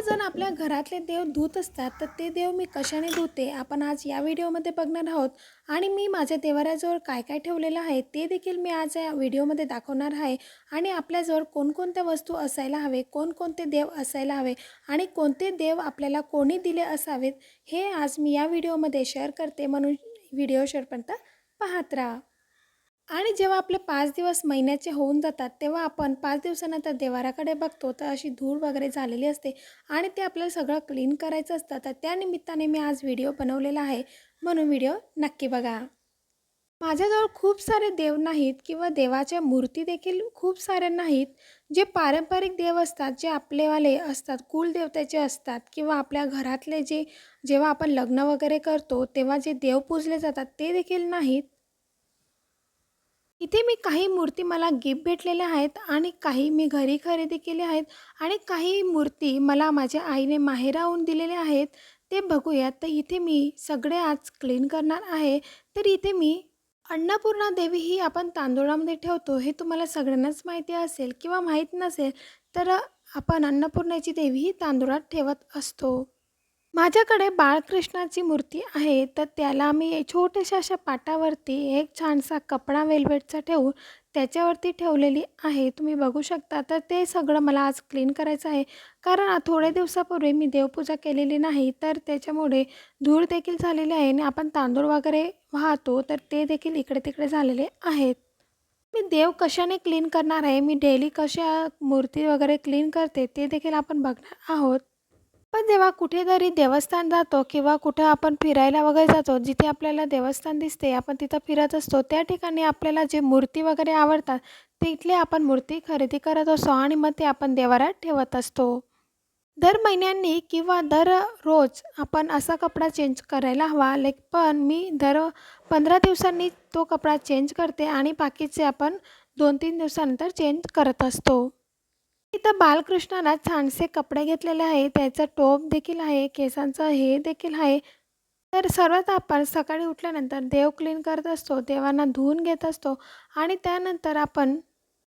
सर्वजण आपल्या घरातले देव धुत असतात तर ते देव मी कशाने धुते? आपण आज या व्हिडिओमध्ये बघणार आहोत. आणि मी माझ्या देवाऱ्याजवळ काय काय ठेवलेलं आहे ते देखील मी आज या व्हिडिओमध्ये दाखवणार आहे. आणि आपल्याजवळ कोणकोणत्या वस्तू असायला हवे कोणकोणते देव असायला हवे आणि कोणते देव आपल्याला कोणी दिले असावेत हे आज मी या व्हिडिओमध्ये शेअर करते. म्हणून व्हिडिओ शेअरपर्यंत पाहत राहा. आणि जेव्हा आपले पाच दिवस महिन्याचे होऊन जातात तेव्हा आपण पाच दिवसानंतर देवाराकडे बघतो तर अशी धूळ वगैरे झालेली असते आणि ते आपल्याला सगळं क्लीन करायचं असतं. तर त्या निमित्ताने मी आज व्हिडिओ बनवलेला आहे. म्हणून व्हिडिओ नक्की बघा. माझ्याजवळ खूप सारे देव नाहीत किंवा देवाच्या मूर्ती देखील खूप साऱ्या नाहीत जे पारंपरिक देव असतात जे आपलेवाले असतात कुलदेवतेचे असतात किंवा आपल्या घरातले जे जेव्हा आपण लग्न वगैरे करतो तेव्हा जे देव पूजले जातात ते देखील नाहीत. इथे मी काही मूर्ती मला गिफ्ट भेटलेल्या आहेत आणि काही मी घरी खरेदी केल्या आहेत आणि काही मूर्ती मला माझ्या आईने माहेराहून दिलेल्या आहेत. ते बघूयात. तर इथे मी सगळे आज क्लीन करणार आहे. तर इथे मी अन्नपूर्णा देवी ही आपण तांदूळामध्ये ठेवतो. हे तुम्हाला सगळ्यांनाच माहिती असेल किंवा माहीत नसेल तर आपण अन्नपूर्णाची देवी ही तांदूळात ठेवत असतो. माझ्याकडे बाळकृष्णाची मूर्ती आहे तर त्याला मी छोट्याशा अशा पाटावरती एक छानसा कपडा वेल्वेटचा ठेवून त्याच्यावरती ठेवलेली आहे. तुम्ही बघू शकता तर ते सगळं मला आज क्लीन करायचं आहे. कारण थोड्या दिवसापूर्वी मी देवपूजा केलेली नाही तर त्याच्यामुळे धूळ देखील झालेली आहे आणि आपण तांदूळ वगैरे वाहतो तर ते देखील इकडे तिकडे झालेले आहेत. मी देव कशाने क्लीन करणार आहे? मी डेली कशा मूर्ती वगैरे क्लीन करते ते देखील आपण बघणार आहोत. पण जेव्हा कुठेतरी देवस्थान जातो किंवा कुठं आपण फिरायला वगैरे जातो जिथे आपल्याला देवस्थान दिसते आपण तिथं फिरत असतो त्या ठिकाणी आपल्याला जे मूर्ती वगैरे आवडतात तिथले आपण मूर्ती खरेदी करत असतो आणि मग ते आपण देवारात ठेवत असतो. दर महिन्यांनी किंवा दर रोज आपण असा कपडा चेंज करायला हवा लाईक पण मी दर पंधरा दिवसांनी तो कपडा चेंज करते आणि बाकीचे आपण दोन तीन दिवसानंतर चेंज करत असतो. इथं बालकृष्णाला छानसे कपडे घेतलेले आहे. त्याचं टोप देखील आहे. केसांचं हे देखील आहे. तर सर्वात आपण सकाळी उठल्यानंतर देव क्लीन करत असतो. देवांना धुवून घेत असतो. आणि त्यानंतर आपण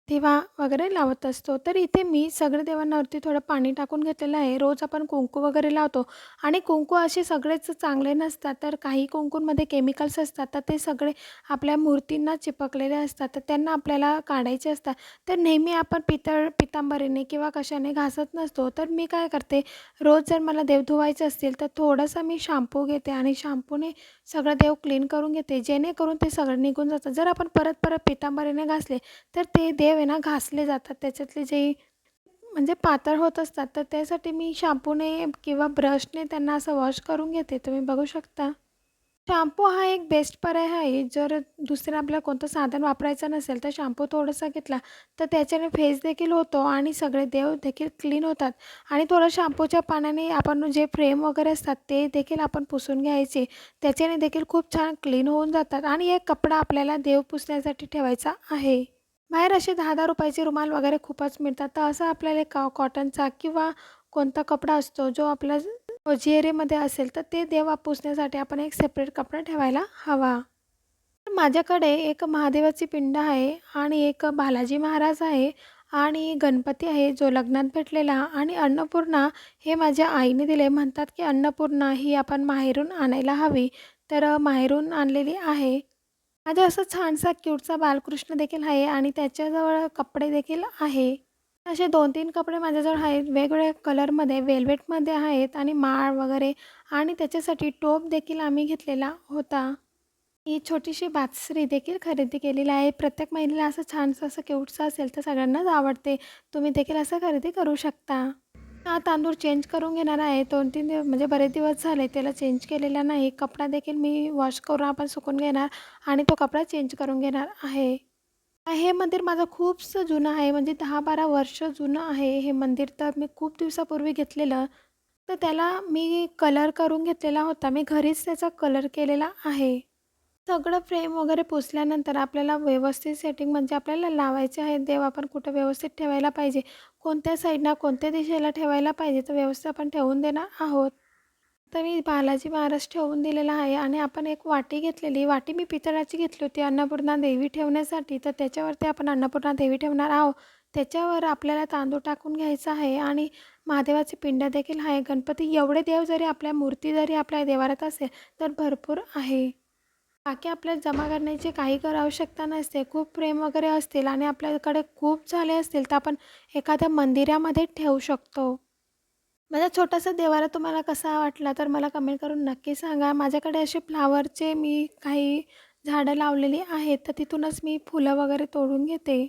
दिवा वगैरे लावत असतो. तर इथे मी सगळे देवांवरती थोडं पाणी टाकून घेतलेलं आहे. रोज आपण कुंकू वगैरे लावतो. आणि कुंकू असे सगळेच चांगले नसतात. तर काही कुंकूंमध्ये केमिकल्स असतात. तर ते सगळे आपल्या मूर्तींना चिपकलेले असतात. तर त्यांना आपल्याला काढायचे असतात. तर नेहमी आपण पितळ पितांबरीने किंवा कशाने घासत नसतो. तर मी काय करते? रोज जर मला देव धुवायचे असतील तर थोडंसं मी शॅम्पू घेते आणि शॅम्पूने सगळं देव क्लीन करून घेते. जेणेकरून ते सगळं निघून जातं. जर आपण परत परत पितांबरीने घासले तर ते देव आहे ना घासले जातात. त्याच्यातले जे म्हणजे पातळ होत असतात तर त्यासाठी मी शॅम्पूने किंवा ब्रशने त्यांना असं वॉश करून घेते. तुम्ही बघू शकता. शॅम्पू हा एक बेस्ट पर्याय आहे. जर दुसरं आपल्याला कोणतं साधन वापरायचं नसेल तर शॅम्पू थोडासा घेतला तर त्याच्याने फेस देखील होतो आणि सगळे देव देखील क्लीन होतात. आणि थोडं शॅम्पूच्या पाण्याने आपण जे फ्रेम वगैरे असतात ते देखील आपण पुसून घ्यायचे. त्याच्याने देखील खूप छान क्लीन होऊन जातात. आणि एक कपडा आपल्याला देव पुसण्यासाठी ठेवायचा आहे. बाहेर असे दहा दहा रुपयाचे रुमाल वगैरे खूपच मिळतात. तर असं आपल्याला एक का कॉटनचा किंवा कोणता कपडा असतो जो आपला होजिएरीमध्ये असेल तर ते देवा पुसण्यासाठी आपण एक सेपरेट कपडा ठेवायला हवा. तर माझ्याकडे एक महादेवाची पिंड आहे आणि एक बालाजी महाराज आहे आणि गणपती आहे जो लग्नात भेटलेला आणि अन्नपूर्णा हे माझ्या आईने दिले. म्हणतात की अन्नपूर्णा ही आपण माहेरून आणायला हवी. तर माहेरून आणलेली आहे. माझा असं छानसा क्यूटचा बालकृष्ण देखील आहे आणि त्याच्याजवळ कपडे देखील आहे. असे दोन तीन कपडे माझ्याजवळ आहेत. वेगवेगळ्या कलरमध्ये वेल्वेटमध्ये आहेत आणि माळ वगैरे आणि त्याच्यासाठी टोप देखील आम्ही घेतलेला होता. ही छोटीशी बासरी देखील खरेदी केलेली आहे. प्रत्येक महिलेला असं छानसं असं क्यूटचं असेल तर सगळ्यांनाच आवडते. तुम्ही देखील असं खरेदी करू शकता. हा तांदूळ चेंज करून घेणार आहे. दोन तीन दिवस म्हणजे बरेच दिवस झाले त्याला चेंज केलेला नाही. कपडा देखील मी वॉश करून आपण सुकून घेणार आणि तो कपडा चेंज करून घेणार आहे. हे मंदिर माझं खूपसं जुनं आहे म्हणजे दहा बारा वर्ष जुनं आहे. हे मंदिर तर मी खूप दिवसापूर्वी घेतलेलं. तर त्याला मी कलर करून घेतलेला होता. मी घरीच त्याचा कलर केलेला आहे. सगळं फ्रेम वगैरे पुसल्यानंतर आपल्याला व्यवस्थित सेटिंग म्हणजे आपल्याला लावायचे आहे देव आपण कुठं व्यवस्थित ठेवायला पाहिजे? कोणत्या साईडना कोणत्या दिशेला ठेवायला पाहिजे? तर व्यवस्थित आपण ठेवून देणार आहोत. तर मी बालाजी महाराज ठेवून दिलेला आहे आणि आपण एक वाटी घेतलेली वाटी मी पितळाची घेतली होती अन्नपूर्णा देवी ठेवण्यासाठी. तर त्याच्यावरती आपण अन्नपूर्णा देवी ठेवणार आहोत. त्याच्यावर आपल्याला तांदूळ टाकून घ्यायचा आहे आणि महादेवाचे पिंड देखील आहे. गणपती एवढे देव जरी आपल्या मूर्ती जरी आपल्या देवारात असेल तर भरपूर आहे. बाकी आपल्याला जमा करण्याची काही कर आवश्यकता नसते. खूप प्रेम वगैरे असतील आणि आपल्याकडे खूप झाले असतील तर आपण एखाद्या मंदिरामध्ये ठेवू शकतो. माझा छोटासा देवारा तुम्हाला कसा वाटला तर मला कमेंट करून नक्की सांगा. माझ्याकडे असे फ्लावरचे मी काही झाडं लावलेली आहेत तर तिथूनच मी फुलं वगैरे तोडून घेते.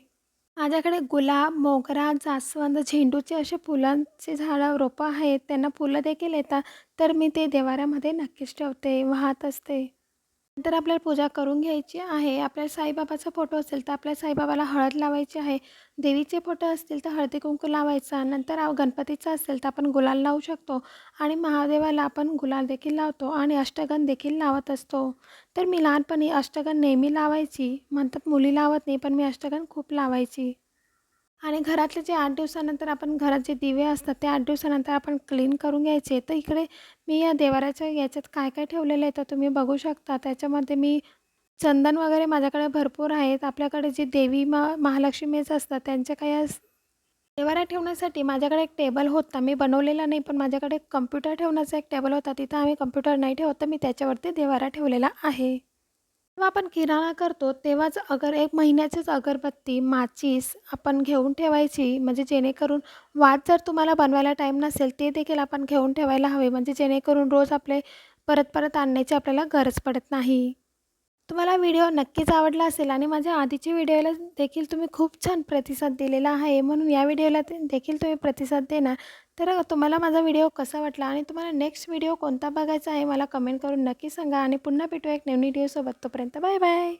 माझ्याकडे गुलाब मोगरा जास्वंद झेंडूचे असे फुलांचे झाडं रोपं आहेत. त्यांना फुलं देखील येतात तर मी ते देवाऱ्यामध्ये नक्कीच ठेवते. वाहत असते. नंतर आपल्याला पूजा करून घ्यायची आहे. आपल्या साईबाबाचा फोटो असेल तर आपल्या साईबाबाला हळद लावायची आहे. देवीचे फोटो असतील तर हळदी कुंकू लावायचा. नंतर गणपतीचा असेल तर आपण गुलाल लावू शकतो आणि महादेवाला आपण गुलाल देखील लावतो आणि अष्टगन देखील लावत असतो. तर मी लहानपणी अष्टगन नेहमी लावायची. म्हणतात मुली लावत नाही पण मी अष्टगन खूप लावायची. आणि घरातले जे आठ दिवसानंतर आपण घरात जे दिवे असतात ते आठ दिवसानंतर आपण क्लीन करून घ्यायचे. तर इकडे मी या देवाऱ्याच्या याच्यात काय काय ठेवलेलं आहे तर तुम्ही बघू शकता. त्याच्यामध्ये मी चंदन वगैरे माझ्याकडे भरपूर आहेत. आपल्याकडे जी देवी मा महालक्ष्मीच असतात त्यांच्या काही अस देवारा ठेवण्यासाठी माझ्याकडे एक टेबल होता. मी बनवलेला नाही पण माझ्याकडे कम्प्युटर ठेवण्याचा एक टेबल होता. तिथं आम्ही कम्प्युटर नाही ठेवत तर मी त्याच्यावरती देवारा ठेवलेला आहे. जेव्हा आपण किराणा करतो तेव्हाच अगर एक महिन्याचीच अगरबत्ती माचीस आपण घेऊन ठेवायची म्हणजे जेणेकरून वाद जर तुम्हाला बनवायला टाईम नसेल ते देखील आपण घेऊन ठेवायला हवे म्हणजे जेणेकरून रोज आपले परत परत आणण्याची आपल्याला गरज पडत नाही. तुम्हाला व्हिडिओ नक्कीच आवडला असेल आणि माझ्या आधीच्या व्हिडिओला देखील तुम्ही खूप छान प्रतिसाद दिलेला आहे म्हणून या व्हिडिओला ते- देखील तुम्ही प्रतिसाद देणार तर तुम्हाला माझा व्हिडिओ कसा वाटला आणि तुम्हाला नेक्स्ट व्हिडिओ कोणता बघायचा आहे मला कमेंट करून नक्की सांगा आणि पुन्हा भेटू एक नवीन व्हिडिओसोबत तोपर्यंत बाय बाय